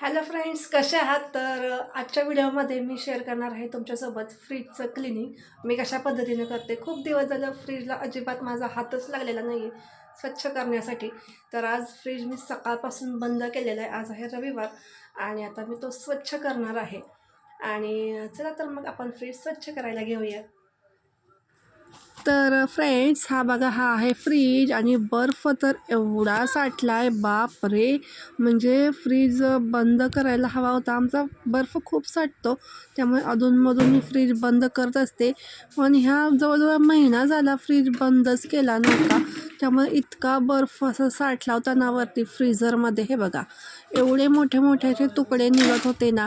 Hello friends कसे आहात? तर आजच्या व्हिडिओमध्ये मी शेअर करणार आहे तुमच्यासोबत फ्रीजचं क्लिनिंग मी कशा पद्धतीने करते? खूप दिवस झालं फ्रीजला अजिबात माझा हातच लागलेला नाही आहे स्वच्छ करण्यासाठी. तर आज फ्रीज मी सकाळपासून बंद केलेला आहे. आज आहे रविवार आणि आता मी तो स्वच्छ करणार आहे. आणि चला तर मग आपण फ्रीज स्वच्छ करायला घेऊया. तर फ्रेंड्स हा बघा हा आहे फ्रीज आणि बर्फ तर एवढा साठला आहे बाप रे म्हणजे फ्रीज बंद करायला हवा होता. आमचा बर्फ खूप साठतो. त्यामुळे अधूनमधून मी फ्रीज बंद करत असते. पण ह्या जवळजवळ महिना झाला फ्रीज बंदच केला नव्हता त्यामुळे इतका बर्फ असा साठला होता ना वरती फ्रीझरमध्ये. हे बघा एवढे मोठे मोठ्याचे तुकडे निघत होते ना.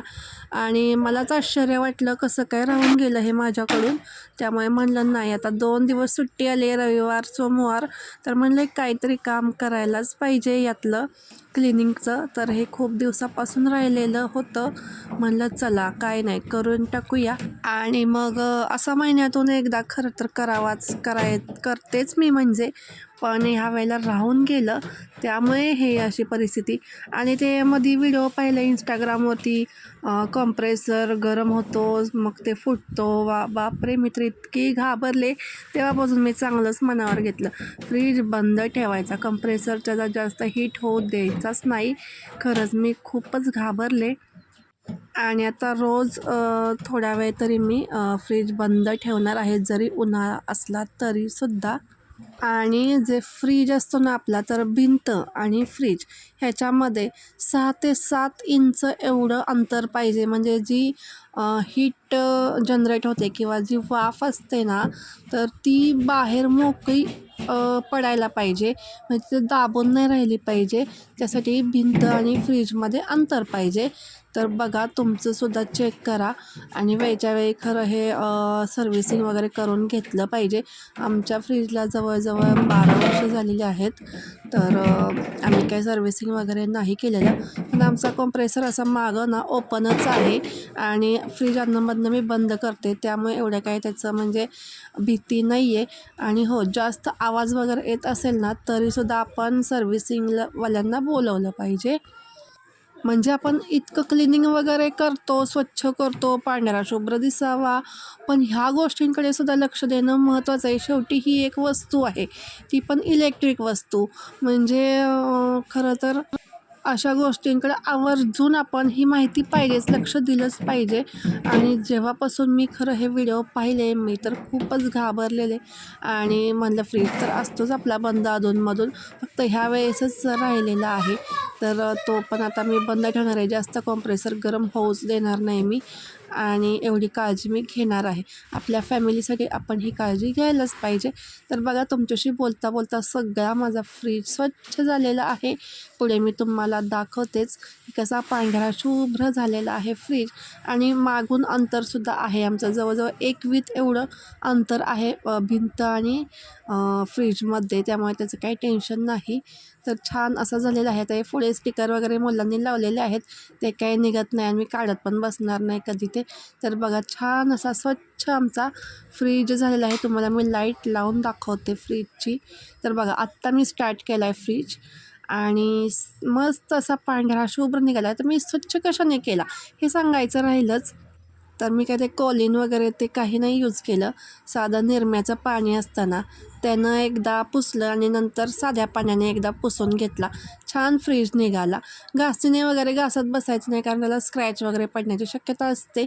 आणि मलाच आश्चर्य वाटलं कसं काय राहून गेलं हे माझ्याकडून. त्यामुळे म्हणलं नाही आता दोन दिवस सुट्टी आली रविवार सोमवार. तर म्हणलं काहीतरी काम करायलाच पाहिजे यातलं क्लिनिंगचं. तर हे खूप दिवसापासून राहिलेलं होतं. म्हणलं चला काय नाही करून टाकूया. आणि मग असा महिन्यातून एकदा खरं तर करावाच कराय करतेच मी म्हणजे. पण ह्या वेळेला राहून गेलं. त्यामुळे हे अशी परिस्थिती. आणि ते मध्ये व्हिडिओ पाहिले इंस्टाग्रामवरती कॉम्प्रेसर गरम होतो मग ते फुटतो. वा बापरे मित्र इतकी घाबरले. तेव्हापासून मी चांगलंच मनावर घेतलं. फ्रीज बंद ठेवायचा. कंप्रेसरच्या जास्त हीट होऊ द्यायचाच नाही खरंच मी खूपच घाबरले. आणि आता रोज थोड्या वेळ तरी मी फ्रीज बंद ठेवणार आहे. जरी उन्हाळा असला तरीसुद्धा आणि जे फ्रीज असतो ना आपला तर भिंत आणि फ्रीज ह्याच्यामध्ये सहा ते सात इंच एवढं अंतर पाहिजे. म्हणजे जी हीट जनरेट होते किंवा जी वाफ असते ना तर ती बाहेर मोकळी पडायला पाहिजे. म्हणजे ते दाबून नाही राहिली पाहिजे. त्यासाठी भिंत आणि फ्रीजमध्ये अंतर पाहिजे. तर बघा तुमचंसुद्धा चेक करा. आणि वेळच्या वेळी खरं हे सर्व्हिसिंग वगैरे करून घेतलं पाहिजे. आमच्या फ्रीजला जवळजवळ बारा वर्ष झालेली आहेत. तर आम्ही काही सर्व्हिसिंग वगैरे नाही केलेलं. पण आमचा कॉम्प्रेसर असा मागं ना ओपनच आहे. आणि फ्रीज अन्नमधनं मी बंद करते. त्यामुळे एवढं काही त्याचं म्हणजे भीती नाही आहे आणि हो जास्त आवाज वगैरे येत असेल ना तरीसुद्धा आपण सर्व्हिसिंगला वाल्यांना बोलवलं पाहिजे. म्हणजे आपण इतकं क्लिनिंग वगैरे करतो स्वच्छ करतो पांढरा शुभ्र दिसावा. पण ह्या गोष्टींकडे सुद्धा लक्ष देणं महत्त्वाचं आहे. शेवटी ही एक वस्तू आहे. ती पण इलेक्ट्रिक वस्तू. म्हणजे खरं तर अशा गोष्टींकडे आवर्जून आपण ही माहिती पाहिजेच लक्ष दिलंच पाहिजे. आणि जेव्हापासून मी खरं हे व्हिडिओ पाहिले मी तर खूपच घाबरलेले. आणि म्हणलं फ्रीज तर असतोच आपला बंद अधूनमधून. फक्त ह्या वेळेसच राहिलेला आहे. तर तो पण आता मी बंद ठेवणार आहे. जास्त कॉम्प्रेसर गरम होऊच देणार नाही मी. आणि एवढी काळजी मी घेणार आहे. आपल्या फॅमिलीसाठी आपण ही काळजी घ्यायलाच पाहिजे. तर बघा तुमच्याशी बोलता बोलता सगळा माझा फ्रीज स्वच्छ झालेला आहे. पुढे मी तुम्हाला दाखवतेच कसा पांढरा शुभ्र झालेला आहे फ्रीज आणि मागून अंतरसुद्धा आहे. आमचं जवळजवळ एक वीत एवढं अंतर आहे भिंत आणि फ्रीजमध्ये त्यामुळे त्याचं काही टेन्शन नाही. तर छान असं झालेलं आहे. ते पुढे स्टिकर वगैरे मुलांनी लावलेले आहेत. ते काही निघत नाही आणि मी काढत पण बसणार नाही कधी ते. तर बघा छान असा स्वच्छ आमचा फ्रीज झालेला आहे. तुम्हाला मी लाइट लावून दाखवते फ्रीजची तर बघा आत्ता मी स्टार्ट केला आहे फ्रीज आणि मस्त असा पांढरा शुभ्र निघाला आहे तर मी स्वच्छ कशाने केला? हे सांगायचं राहिलंच. तर मी काय ते कॉलिन वगैरे ते काही नाही यूज केलं. साधं निरम्याचं पाणी असताना त्यानं एकदा पुसलं आणि नंतर साध्या पाण्याने एकदा पुसून घेतला. छान फ्रीज निघाला. घासीने वगैरे घासत बसायचं नाही कारण त्याला स्क्रॅच वगैरे पडण्याची शक्यता असते.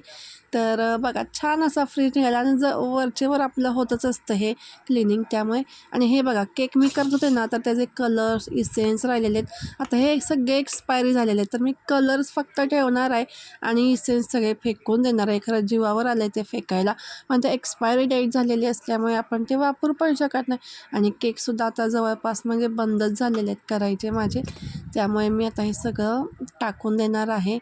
तर बघा छान असा फ्रीज निघाला आणि ज वरचेवर आपलं होतच असतं हे क्लिनिंग त्यामुळे. आणि हे बघा केक मी करत होते ना तर त्याचे कलर्स इसेन्स राहिलेले आहेत. आता हे सगळे एक्सपायरी झालेले आहेत. तर मी कलर्स फक्त ठेवणार आहे आणि इसेन्स सगळे फेकून देणार आहे. खरं जीवावर आलं आहे ते फेकायला. पण ते एक्सपायरी डेट झालेली असल्यामुळे आपण ते वापरू पण शकत नाही. आणि केकसुद्धा आता जवळपास म्हणजे बंदच झालेले आहेत करायचे माझे. त्यामुळे मी आता हे सगळं टाकून देणार आहे.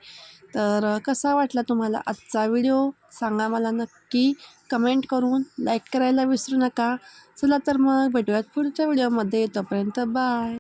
तर कसा वाटला तुम्हाला आजचा व्हिडिओ सांगा मला नक्की. कमेंट करून लाईक करायला विसरू नका. चला तर मग भेटूयात पुढच्या व्हिडिओमध्ये तोपर्यंत बाय